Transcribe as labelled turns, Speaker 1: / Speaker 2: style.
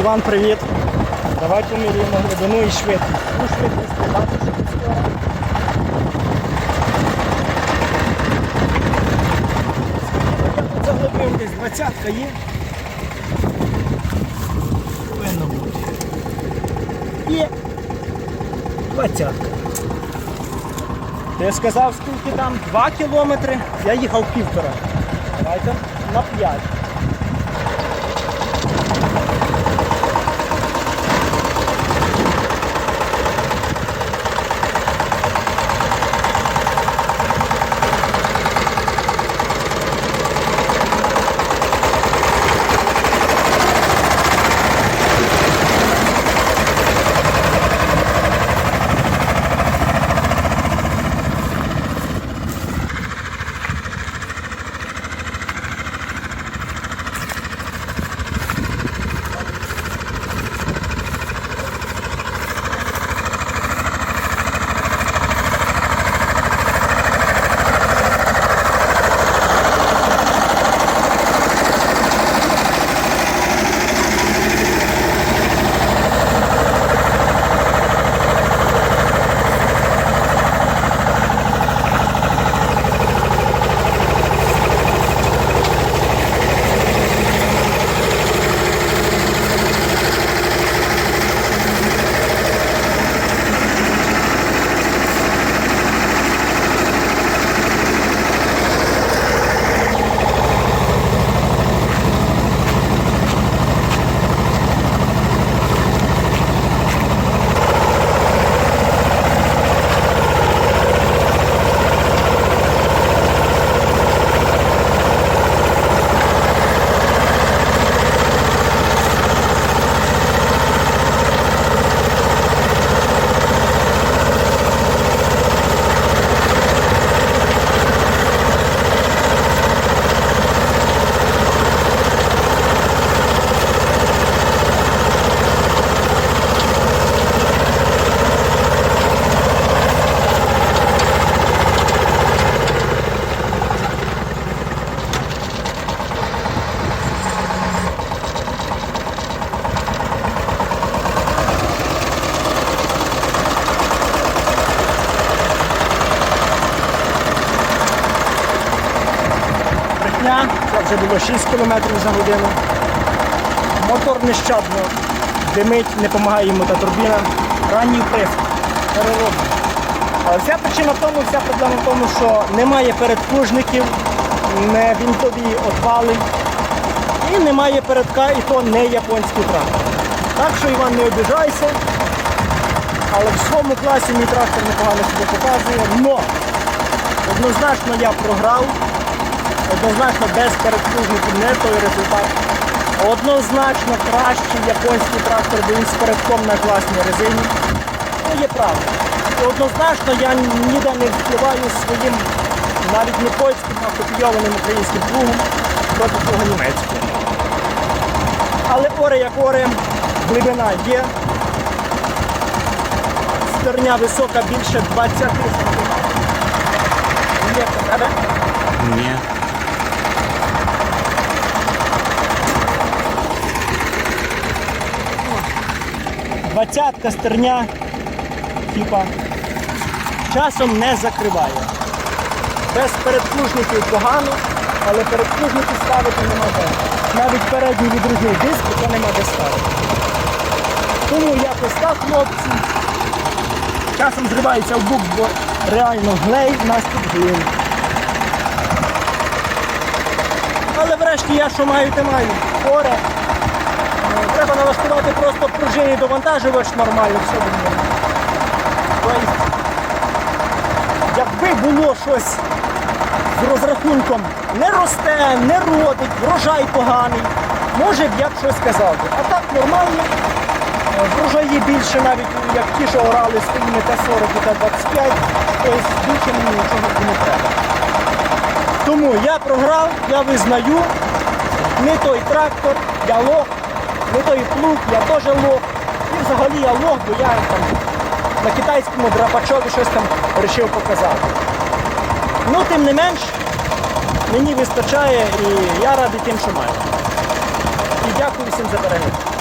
Speaker 1: Іван, привіт. Давай поміряємо глибину і швидкість. Ну, швидкість бачиш, що тут заглибив десь двадцятка є. Повинно бути. Є. Двадцятка. Ти сказав, скільки там? Два кілометри. Я їхав півтора. Давайте на п'ять. Це було 6 км за годину. Мотор нещадно димить, не допомагає йому та турбіна. Ранній вприск, переробний. Вся причина в тому, вся проблема в тому, що немає передплужників, не вінтові отвали і немає передка, і то не японський трактор. Так що Іван не обіжайся, але в своєму класі мій трактор непогано себе показує. Но однозначно я програв. Однозначно без передплужників не той результат. Однозначно кращий японський трактор, він з передком на класній резині. Ну, є правда. І однозначно я ніде не впливаю своїм навіть не польським, а копійованим українським плугом проти того німецького. Але оре як оре, глибина є. Стерня висока більше 20 см. Є тебе?
Speaker 2: Ні.
Speaker 1: Двадцятка стерня, типа, часом не закриває. Без передплужників погано, але передплужники ставити нема де. Навіть передній відрізний диск то нема де ставити. Тому якось так, хлопці. Часом зривається в бук, бо реально глей в нас тут глин. Але врешті я що маю, те маю. Горе. Треба налаштувати просто пружинний довантажувач нормально, все буде. Якби було щось з розрахунком не росте, не родить, врожай поганий, може б я б щось сказав. би. А так нормально. Е, Врожаї більше навіть, як ті, що орали своїми Т-40 і Т-25, тобто більше мені нічого не треба. Тому я програв, я визнаю, не той трактор, я лох, не той плуг, я теж лох. І взагалі я лох, бо я там на китайському драпачові щось там вирішив показати. Ну, тим не менш, мені вистачає і я радий тим, що маю. І дякую всім за перегляд.